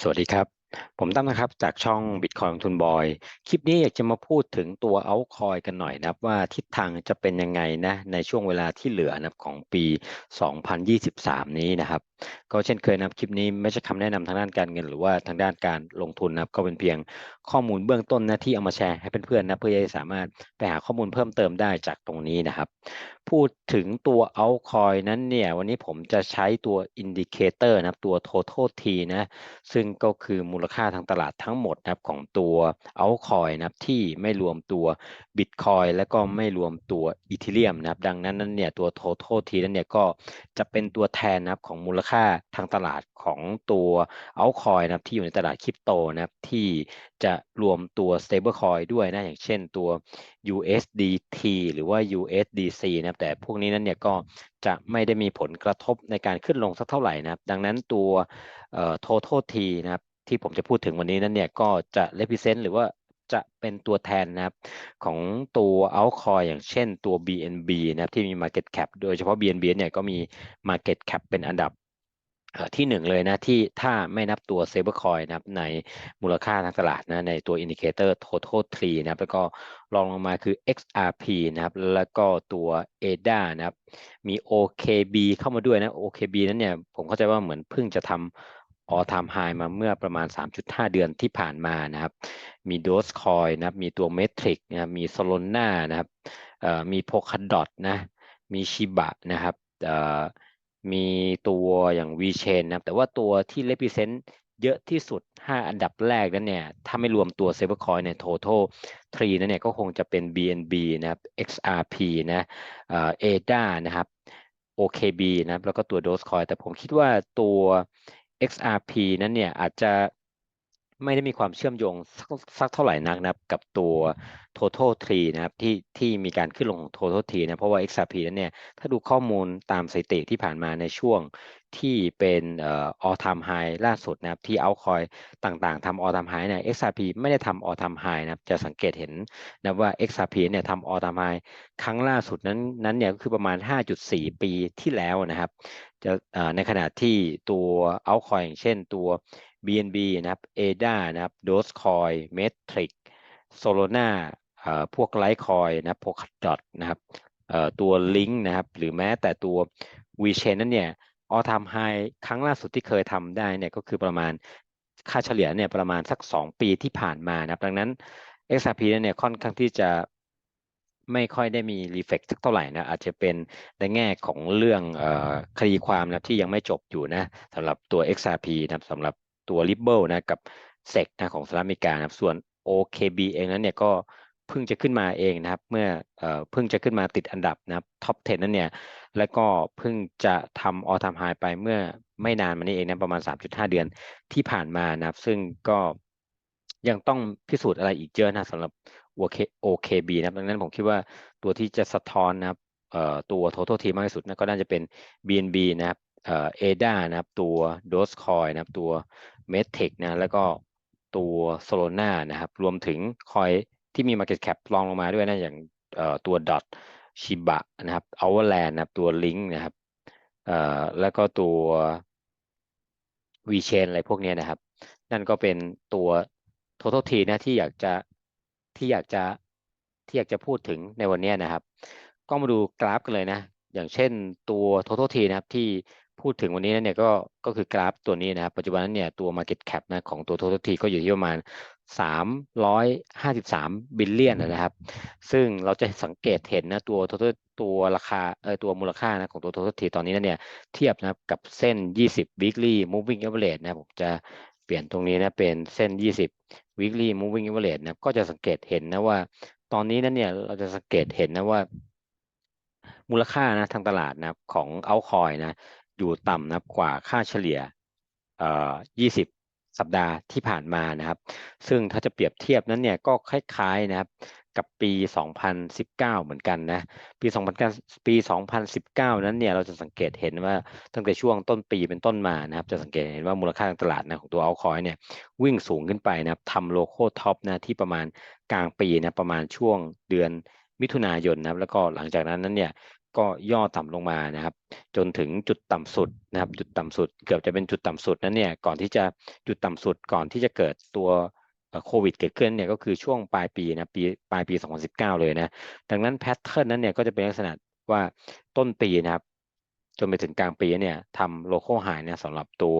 สวัสดีครับ ผมตั้มนะครับจากช่อง Bitcoin ลงทุนบอย คลิปนี้อยากจะมาพูดถึงตัว altcoin กันหน่อยนะครับ ว่าทิศทางจะเป็นยังไงนะในช่วงเวลาที่เหลือนะของปี 2023 นี้นะครับ ก็เช่นเคยนะครับคลิปนี้ไม่ใช่คำแนะนำทางด้านการเงิน หรือว่าทางด้านการลงทุนนะครับ ก็เป็นเพียงข้อมูลเบื้องต้นนะที่เอามาแชร์ให้เพื่อนๆนะเพื่อจะสามารถไปหาข้อมูลเพิ่มเติมได้จากตรงนี้นะครับ พูดถึงตัว altcoin นั้นเนี่ย วันนี้ผมจะใช้ตัว indicator นะครับ ตัว total T นะ ซึ่งก็คือมูลค่าทางตลาดทั้งหมดนะครับของตัว altcoin นะครับที่ไม่รวมตัว bitcoin และก็ไม่รวมตัว ethereum นะครับ ดังนั้นนั้นเนี่ยตัว total T นั้นเนี่ยก็จะเป็นตัวแทนนะครับของมูลค่าทางตลาดของตัว altcoin นะครับที่อยู่ในตลาดคริปโตนะครับที่จะรวมตัว stablecoin ด้วยนะ อย่างเช่นตัว USDT หรือว่า USDC นะครับแต่พวกนี้นั้นเนี่ยก็จะไม่ได้มีผลกระทบในการขึ้นลงสักเท่าไหร่นะครับ ดังนั้นตัวเอ่อ total T นะครับที่ผมจะพูดถึงวันนี้นั้นเนี่ยก็จะ represent หรือว่าจะเป็นตัวแทนนะครับของตัว altcoin อย่างเช่นตัว BNB นะครับที่มี market cap โดยเฉพาะ BNB เนี่ยก็มี market cap เป็นอันดับ ที่หนึ่งเลยนะที่ถ้าไม่นับตัว stablecoin นะครับในมูลค่าทางตลาดนะในตัว indicator total tree นะครับแล้วก็รองลงมาคือ XRP นะครับแล้วก็ตัว ADA นะครับมี OKB เข้ามาด้วยนะ OKB นั้นเนี่ยผมเข้าใจว่าเหมือนเพิ่งจะทำ all time high มาเมื่อประมาณ 3.5 เดือนที่ผ่านมานะครับมี Dogecoin นะครับมีตัว Metric นะครับมี Solana นะครับมี Polkadot นะมี Shiba นะครับ มีตัวอย่าง VChain นะครับ แต่ว่าตัวที่ represent เยอะที่สุด 5 อันดับแรกนั้นเนี่ย ถ้าไม่รวมตัว Stablecoin ใน total 3นั้นเนี่ย ก็คงจะเป็น BNB นะครับ XRP นะเอ่อ ADA นะครับ OKB นะครับ แล้วก็ตัว Dogecoin แต่ผมคิดว่าตัว XRP นั้นเนี่ย อาจจะ ไม่ได้มีความเชื่อมโยงสักสักเท่าไหร่นักนะครับ กับตัว total tree นะครับที่ที่มีการขึ้นลงของ total tree นะเพราะว่า XRP นั้นเนี่ยถ้าดูข้อมูลตามสถิติที่ผ่านมาในช่วงที่เป็นเอ่อ all time high ล่าสุดนะครับที่ altcoin ต่างๆทำ all time high เนี่ย XRP ไม่ได้ทำ all time high นะครับจะสังเกตเห็นนะว่า XRP เนี่ยทำ all time high ครั้งล่าสุดนั้นนั้นเนี่ยก็คือประมาณ 5.4 ปีที่แล้วนะครับจะในขณะที่ตัว altcoin อย่างเช่นตัว BNB นะครับ ADA นะครับ Dogecoin Metric Solana พวก Litecoin นะ Polkadot นะครับตัว Link นะครับ หรือแม้แต่ตัว VChain นั้นเนี่ย all time high ครั้งล่าสุดที่เคยทำได้เนี่ยก็คือประมาณค่าเฉลี่ยเนี่ยประมาณสัก 2 ปีที่ผ่านมานะครับ ดังนั้น XRP เนี่ยค่อนข้างที่จะไม่ค่อยได้มีรีเฟกสักเท่าไหร่นะอาจจะเป็นในแง่ของเรื่องอคดีความนะที่ยังไม่จบอยู่นะสำหรับตัว XRP นะสำหรับ ตัว Ripple นะกับ SEC นะของสหรัฐอเมริกานะครับส่วน OKB เองนั้นเนี่ยก็เพิ่งจะขึ้นมาเองนะครับ เมื่อเอ่อเพิ่งจะขึ้นมาติดอันดับนะครับท็อป 10 นั้นเนี่ย แล้วก็เพิ่งจะทำออทามไฮไปเมื่อไม่นานมานี้เองนะประมาณ 3.5 เดือนที่ผ่านมานะครับ ซึ่งก็ยังต้องพิสูจน์อะไรอีกเยอะนะสำหรับ OKB นะครับดังนั้นผมคิดว่าตัวที่จะสะท้อนนะครับเอ่อตัว total T มากที่สุดนะก็น่าจะเป็น BNB นะครับเอ่อ ADA นะครับตัว Dogecoin นะครับตัว Metric นะแล้วก็ตัว Solana นะครับ รวมถึงคอยที่มี Market Cap รองลงมาด้วยนะ อย่างตัว Dot Shiba นะครับ Overland นะครับ ตัว Link นะครับแล้วก็ตัว VChain อะไรพวกนี้นะครับ นั่นก็เป็นตัว total T นะที่อยากจะที่อยากจะที่อยากจะพูดถึงในวันนี้นะครับ ก็มาดูกราฟกันเลยนะ อย่างเช่นตัว total T นะครับที่ พูดถึงวันนี้เนี่ยก็ก็คือกราฟตัวนี้นะครับ ปัจจุบันนั้นเนี่ยตัว market cap นะของตัว total T ก็อยู่ที่ประมาณ 353 บิลเลียนนะครับ ซึ่งเราจะสังเกตเห็นนะตัว total ตัวราคาเออตัวมูลค่านะของตัว total T ตอนนี้นเนี่ยเทียบนะครับกับเส้น 20 weekly moving average นะผมจะเปลี่ยนตรงนี้นะเป็นเส้น 20 weekly moving average นะก็จะสังเกตเห็นนะว่า ตอนนี้นั้นเนี่ยเราจะสังเกตเห็นนะว่ามูลค่านะทางตลาดนะของ altcoin นะ อยู่ต่ำนะกว่าค่าเฉลี่ยเอ่อ20 สัปดาห์ที่ผ่านมานะครับ ซึ่งถ้าจะเปรียบเทียบนั้นเนี่ยก็คล้ายๆนะครับกับปี 2019 เหมือนกันนะ ปี 2019 ปี 2019 นั้นเนี่ยเราจะสังเกตเห็นว่าตั้งแต่ช่วงต้นปีเป็นต้นมานะครับ จะสังเกตเห็นว่ามูลค่าทางตลาดนะของตัว altcoin เนี่ยวิ่งสูงขึ้นไปนะครับทำโลโก้ท็อปนะที่ประมาณกลางปีนะประมาณช่วงเดือนมิถุนายนนะครับแล้วก็หลังจากนั้นนั้นเนี่ย ก็ย่อต่ำลงมานะครับ จนถึงจุดต่ำสุดนะครับ จุดต่ำสุด เกือบจะเป็นจุดต่ำสุดนั้นเนี่ยก่อนที่จะจุดต่ำสุดก่อนที่จะเกิดตัวโควิดเกิดขึ้นเนี่ยก็คือช่วงปลายปีนะปีปลายปี 2019 เลยนะดังนั้นแพทเทิร์นนั้นเนี่ยก็จะเป็นลักษณะว่าต้นปีนะครับจนไปถึงกลางปีเนี่ยทำโลโก้หายเนี่ยสำหรับตัว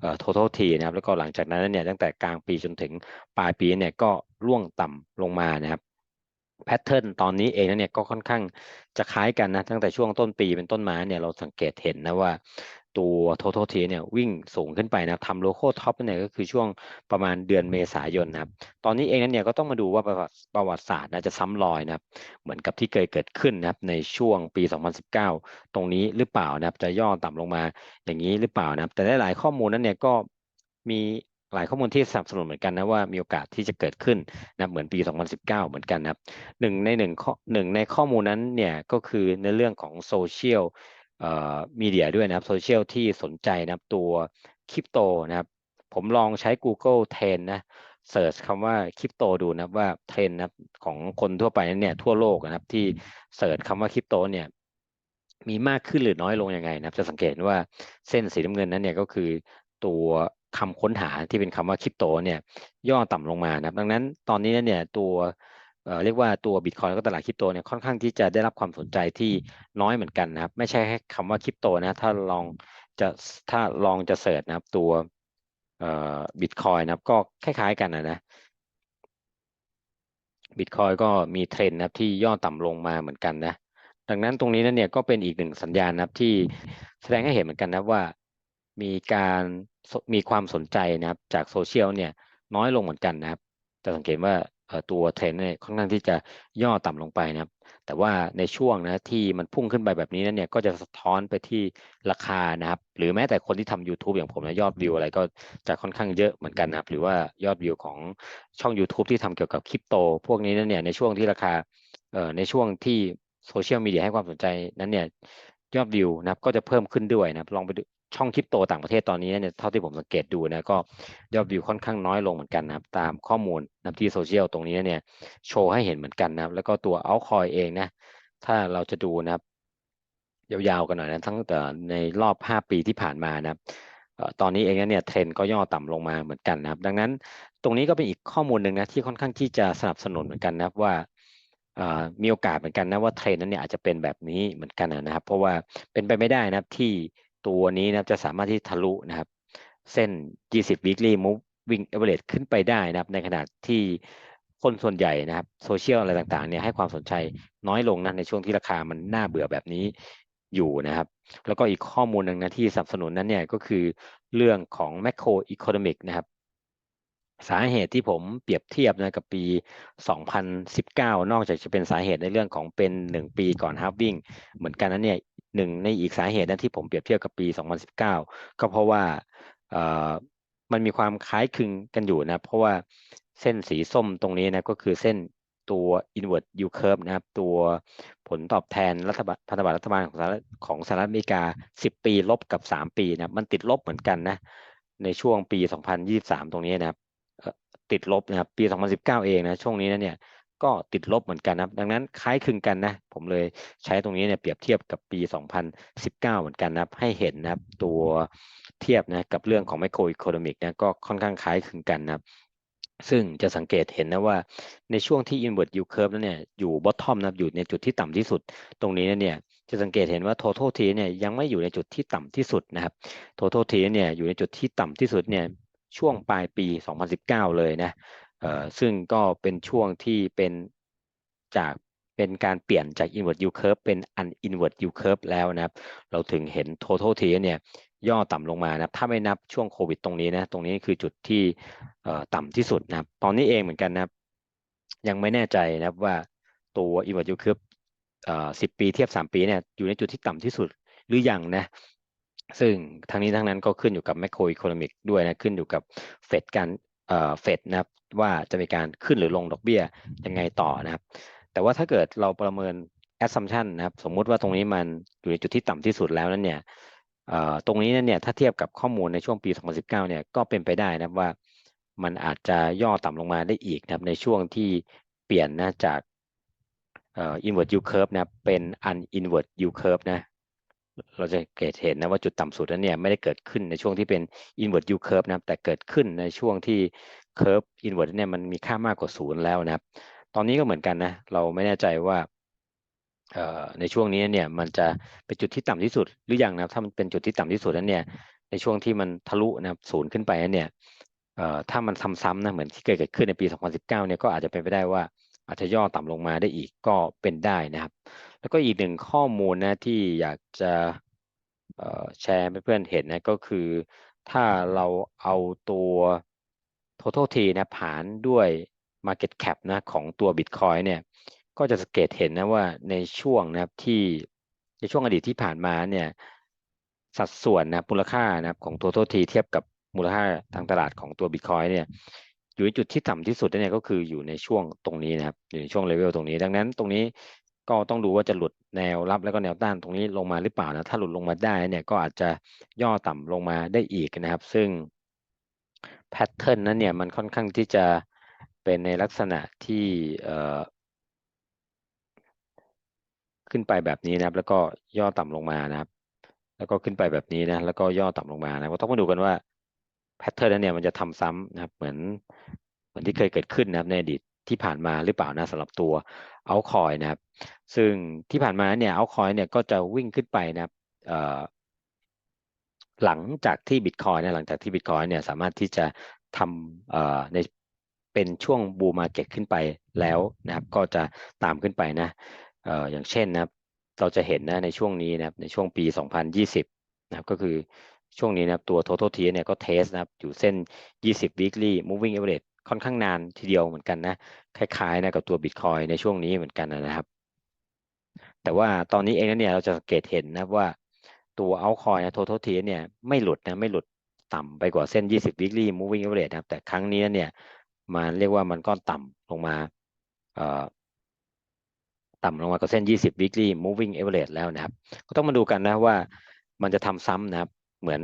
เอ่อ total T นะครับแล้วก็หลังจากนั้นเนี่ยตั้งแต่กลางปีจนถึงปลายปีเนี่ยก็ร่วงต่ำลงมานะครับ แพทเทิร์นตอนนี้เองเนี่ยก็ค่อนข้างจะคล้ายกันนะ ตั้งแต่ช่วงต้นปีเป็นต้นมาเนี่ยเราสังเกตเห็นนะว่าตัว total T เนี่ยวิ่งสูงขึ้นไปนะทำโลโก้ท็อปเนี่ยก็คือช่วงประมาณเดือนเมษายนนะครับ ตอนนี้เองนั้นเนี่ยก็ต้องมาดูว่าประวัติประวัติศาสตร์นะจะซ้ำรอยนะครับ เหมือนกับที่เคยเกิดขึ้นนะครับในช่วงปี 2019 ตรงนี้หรือเปล่านะครับจะย่อต่ำลงมาอย่างนี้หรือเปล่านะครับ แต่หลายข้อมูลนั้นเนี่ยก็มี หลายข้อมูลที่สนับสนุนเหมือนกันนะว่ามีโอกาสที่จะเกิดขึ้นนะเหมือนปี 2019 เหมือนกันนะครับหนึ่งในหนึ่งข้อหนึ่งในข้อมูลนั้นเนี่ยก็คือในเรื่องของโซเชียลเอ่อมีเดียด้วยนะครับโซเชียลที่สนใจนะครับตัวคริปโตนะครับผมลองใช้ Google Trend นะเสิร์ชคำว่าคริปโตดูนะว่าเทรนนะของคนทั่วไปนั้นเนี่ยทั่วโลกนะครับที่เสิร์ชคำว่าคริปโตเนี่ยมีมากขึ้นหรือน้อยลงยังไงนะครับจะสังเกตว่าเส้นสีน้ำเงินนั้นเนี่ยก็คือ ตัวคำค้นหาที่เป็นคำว่าคริปโตเนี่ยย่อต่ำลงมานะครับดังนั้นตอนนี้เนี่ยตัวเเรียกว่าตัวบิตคอยแล้วก็ตลาดคริปโตเนี่ยค่อนข้างที่จะได้รับความสนใจที่น้อยเหมือนกันนะครับ ไม่ใช่แค่คำว่าคริปโตนะถ้าลองจะถ้าลองจะเสิร์ชนะครับตัวบิตคอยนะครับก็คล้ายๆกันนะนะบิตคอยก็มีเทรนนะครับที่ย่อต่ำลงมาเหมือนกันนะดังนั้นตรงนี้นั่นเนี่ยก็เป็นอีกหนึ่งสัญญาณนะครับที่แสดงให้เห็นเหมือนกันนะว่า มีการมีความสนใจนะครับจากโซเชียลเนี่ยน้อยลงเหมือนกันนะครับ จะสังเกตว่าตัวเทรนด์เนี่ยค่อนข้างที่จะย่อต่ำลงไปนะครับ แต่ว่าในช่วงนะที่มันพุ่งขึ้นไปแบบนี้นั่นเนี่ยก็จะสะท้อนไปที่ราคานะครับ หรือแม้แต่คนที่ทำ YouTube อย่างผมนะยอดวิวอะไรก็จะค่อนข้างเยอะเหมือนกันนะครับ หรือว่ายอดวิวของช่อง YouTube ที่ทำเกี่ยวกับคริปโต พวกนี้นั่นเนี่ยในช่วงที่ราคาเอ่อในช่วงที่โซเชียลมีเดียให้ความสนใจนั้นเนี่ยยอดวิวนะครับก็จะเพิ่มขึ้นด้วยนะครับลองไปดู ช่องคริปโตต่างประเทศตอนนี้เนี่ยเท่าที่ผมสังเกตดูนะก็ยอดวิวค่อนข้างน้อยลงเหมือนกันนะครับตามข้อมูลนะที่โซเชียลตรงนี้เนี่ยโชว์ให้เห็นเหมือนกันนะครับ แล้วก็ตัวเอาคอยเองนะถ้าเราจะดูนะครับ ยาวๆกันหน่อยนะทั้งแต่ในรอบ 5 ปีที่ผ่านมานะครับตอนนี้เองเนี่ยเทรนก็ย่อต่ำลงมาเหมือนกันนะครับ ดังนั้นตรงนี้ก็เป็นอีกข้อมูลหนึ่งนะที่ค่อนข้างที่จะสนับสนุนเหมือนกันนะครับว่ามีโอกาสเหมือนกันนะว่าเทรนนั้นเนี่ยอาจจะเป็นแบบนี้เหมือนกันนะครับ เพราะว่าเป็นไปไม่ได้นะครับที่ ตัวนี้นะครับจะสามารถที่ทะลุนะครับ เส้น 20 weekly moving average ขึ้นไปได้นะครับ ในขณะที่คนส่วนใหญ่นะครับโซเชียลอะไรต่างๆเนี่ยให้ความสนใจน้อยลงนะในช่วงที่ราคามันน่าเบื่อแบบนี้อยู่นะครับ แล้วก็อีกข้อมูลหนึ่งนะที่สนับสนุนนั้นเนี่ยก็คือเรื่องของ macro economic นะครับสาเหตุที่ผมเปรียบเทียบนะกับปี 2019 นอกจากจะเป็นสาเหตุในเรื่องของเป็น 1 ปีก่อนฮาร์วิ่งเหมือนกันนั้นเนี่ย หนึ่งในอีกสาเหตุนั้นที่ผมเปรียบเทียบกับปี 2019 ก็เพราะว่ามันมีความคล้ายคลึงกันอยู่นะ เพราะว่าเส้นสีส้มตรงนี้นะก็คือเส้นตัว inward yield curve นะครับ ตัวผลตอบแทนรัฐบาลพันธบัตรรัฐบาลของสหรัฐของสหรัฐอเมริกา 10 ปีลบกับ 3 ปีนะมันติดลบเหมือนกันนะ ในช่วงปี 2023 ตรงนี้นะครับติดลบนะครับปี 2019 เองนะช่วงนี้นะเนี่ย ก็ติดลบเหมือนกันนะครับดังนั้นคล้ายคลึงกันนะ ผมเลยใช้ตรงนี้เนี่ยเปรียบเทียบกับปี 2019 เหมือนกันนะครับให้เห็นนะครับตัวเทียบนะกับเรื่องของไมโครอีโคโนมิกนะก็ค่อนข้างคล้ายคลึงกันนะครับซึ่งจะสังเกตเห็นนะว่าในช่วงที่ inward yield curve นั้นเนี่ยอยู่ bottom นะอยู่ในจุดที่ต่ำที่สุด ตรงนี้เนี่ยจะสังเกตเห็นว่า total T เนี่ยยังไม่อยู่ในจุดที่ต่ำที่สุดนะครับ total T เนี่ยอยู่ในจุดที่ต่ำที่สุดเนี่ยช่วงปลายปี 2019 เลยนะ ซึ่งก็เป็นช่วงที่เป็นจากเป็นการเปลี่ยนจาก inward yield curve เป็น un inward yield curve แล้วนะครับ เราถึงเห็น total T เนี่ยย่อต่ำลงมานะถ้าไม่นับช่วงโควิดตรงนี้นะ ตรงนี้คือจุดที่ต่ำที่สุดนะครับ ตอนนี้เองเหมือนกันนะครับ ยังไม่แน่ใจนะครับว่าตัว inward yield curve สิบปีเทียบสามปีเนี่ยอยู่ในจุดที่ต่ำที่สุดหรือยังนะ ซึ่งทั้งนี้ทั้งนั้นก็ขึ้นอยู่กับแมคโครอีโคโนมิกด้วยนะ ขึ้นอยู่กับเฟดการ เฟดนะครับว่าจะมีการขึ้นหรือลงดอกเบี้ยยังไงต่อนะครับ แต่ว่าถ้าเกิดเราประเมิน assumption นะครับสมมุติว่าตรงนี้มันอยู่ในจุดที่ต่ำที่สุดแล้วนั้นเนี่ยตรงนี้นั่นเนี่ยถ้าเทียบกับข้อมูลในช่วงปี 2019 เนี่ยก็เป็นไปได้นะครับว่ามันอาจจะย่อต่ำลงมาได้อีกนะครับในช่วงที่เปลี่ยนนะจากอ่อ inward yield curve นะครับเป็น uninward yield curve นะ เราจะเกตเห็นนะว่าจุดต่ำสุดนั้นเนี่ยไม่ได้เกิดขึ้นในช่วงที่เป็น inward yield curve นะครับแต่เกิดขึ้นในช่วงที่ curve inward เนี่ยมันมีค่ามากกว่าศูนย์แล้วนะครับ ตอนนี้ก็เหมือนกันนะเราไม่แน่ใจว่าในช่วงนี้เนี่ยมันจะเป็นจุดที่ต่ำที่สุดหรือยังนะครับถ้ามันเป็นจุดที่ต่ำที่สุดนั้นเนี่ยในช่วงที่มันทะลุนะครับศูนย์ขึ้นไปนั้นเนี่ยถ้ามันซ้ำๆนะเหมือนที่เคยเกิดขึ้นในปี 2019 เนี่ยก็อาจจะเป็นไปได้ว่า อาจจะย่อต่ำลงมาได้อีกก็เป็นได้นะครับ แล้วก็อีกหนึ่งข้อมูลนะที่อยากจะแชร์ให้เพื่อนเห็นนะก็คือถ้าเราเอาตัว total T นะหารด้วย market cap นะของตัว Bitcoin เนี่ยก็จะสังเกตเห็นนะว่าในช่วงนะครับที่ในช่วงอดีตที่ผ่านมาเนี่ยสัดส่วนนะมูลค่านะครับของ total T เทียบกับมูลค่าทางตลาดของตัว Bitcoin เนี่ย อยู่ในจุดที่ต่ำที่สุดเนี่ยก็คืออยู่ในช่วงตรงนี้นะครับอยู่ในช่วงเลเวลตรงนี้ ดังนั้นตรงนี้ก็ต้องดูว่าจะหลุดแนวรับแล้วก็แนวต้านตรงนี้ลงมาหรือเปล่านะถ้าหลุดลงมาได้เนี่ยก็อาจจะย่อต่ำลงมาได้อีกนะครับ ซึ่งแพทเทิร์นนั้นเนี่ยมันค่อนข้างที่จะเป็นในลักษณะที่ขึ้นไปแบบนี้นะครับ แล้วก็ย่อต่ำลงมานะครับ แล้วก็ขึ้นไปแบบนี้นะแล้วก็ย่อต่ำลงมานะก็ต้องมาดูกันว่า แพทเทิร์นนั้นเนี่ยมันจะทำซ้ำนะครับเหมือนเหมือนที่เคยเกิดขึ้นนะครับในอดีตที่ผ่านมาหรือเปล่านะสำหรับตัวเอาคอยนะครับ ซึ่งที่ผ่านมาเนี่ยเอาคอยเนี่ยก็จะวิ่งขึ้นไปนะครับหลังจากที่บิตคอยเนี่ยหลังจากที่บิตคอยเนี่ยสามารถที่จะทำเอ่อในเป็นช่วงบูมาเก็ตขึ้นไปแล้วนะครับ ก็จะตามขึ้นไปนะเอ่ออย่างเช่นนะครับ เราจะเห็นนะในช่วงนี้นะครับในช่วงปี 2020 นะครับก็คือ ช่วงนี้นะครับตัว total T เนี่ยก็เทสนะครับอยู่เส้น 20 weekly moving average ค่อนข้างนานทีเดียวเหมือนกันนะ คล้ายๆนะกับตัว Bitcoin ในช่วงนี้เหมือนกันนะครับ แต่ว่าตอนนี้เองเนี่ยเราจะสังเกตเห็นนะว่าตัว altcoin นะ total T เนี่ยไม่หลุดนะไม่หลุดต่ำไปกว่าเส้น 20 weekly moving average นะครับ แต่ครั้งนี้เนี่ยมันเรียกว่ามันก็ต่ำลงมาเอ่อต่ำลงมากับเส้น 20 weekly moving average แล้วนะครับ ก็ต้องมาดูกันนะว่ามันจะทำซ้ำนะครับ เหมือน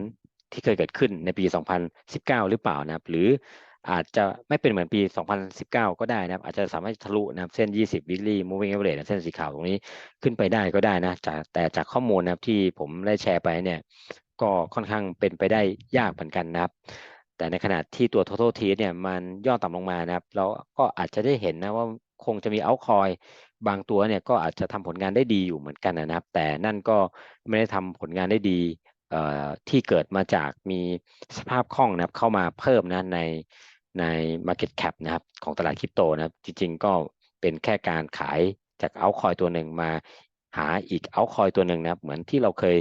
ที่เคยเกิดขึ้นในปี 2019 หรือเปล่านะครับ หรืออาจจะไม่เป็นเหมือนปี 2019 ก็ได้นะครับ อาจจะสามารถทะลุนะครับเส้น 20 weekly moving average เส้นสีขาวตรงนี้ขึ้นไปได้ก็ได้นะจากแต่จากข้อมูลนะครับที่ผมได้แชร์ไปเนี่ยก็ค่อนข้างเป็นไปได้ยากเหมือนกันนะครับ แต่ในขณะที่ตัว total T เนี่ยมันย่อต่ำลงมานะครับ เราก็อาจจะได้เห็นนะว่าคงจะมีเอาคอยบางตัวเนี่ยก็อาจจะทำผลงานได้ดีอยู่เหมือนกันนะครับ แต่นั่นก็ไม่ได้ทำผลงานได้ดี ที่เกิดมาจากมีสภาพคล่องนะครับเข้ามาเพิ่มนะในใน Market Cap นะครับของตลาดคริปโตนะครับจริงๆก็เป็นแค่การขายจากเอาคอยตัวหนึ่งมาหาอีกเอาคอยตัวหนึ่งนะครับเหมือนที่เราเคย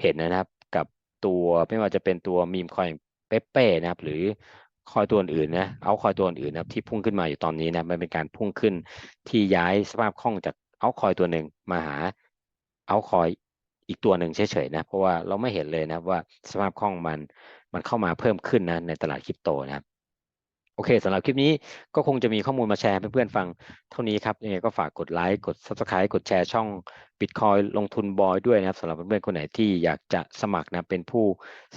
เห็นนะครับกับตัวไม่ว่าจะเป็นตัวมีมคอยเปเป้นะครับหรือคอยตัวอื่นนะเอาคอยตัวอื่นนะครับที่พุ่งขึ้นมาอยู่ตอนนี้นะมันเป็นการพุ่งขึ้นที่ย้ายสภาพคล่องจากเอาคอยตัวหนึ่งมาหาเอาคอย อีกตัวหนึ่งเฉยๆนะเพราะว่าเราไม่เห็นเลยนะว่าสภาพคล่องมันมันเข้ามาเพิ่มขึ้นนะในตลาดคริปโตนะครับโอเคสำหรับคลิปนี้ก็คงจะมีข้อมูลมาแชร์เพื่อนๆฟังเท่านี้ครับยังไงก็ฝากกดไลค์กด Subscribe กดแชร์ช่อง Bitcoin ลงทุนบอยด้วยนะครับสำหรับเพื่อนๆคนไหนที่อยากจะสมัครนะเป็นผู้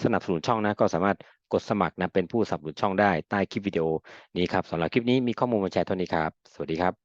สนับสนุนช่องนะก็สามารถกดสมัครนะเป็นผู้สนับสนุนช่องได้ใต้คลิปวิดีโอนี้ครับสำหรับคลิปนี้มีข้อมูลมาแชร์เท่านี้ครับ สวัสดีครับ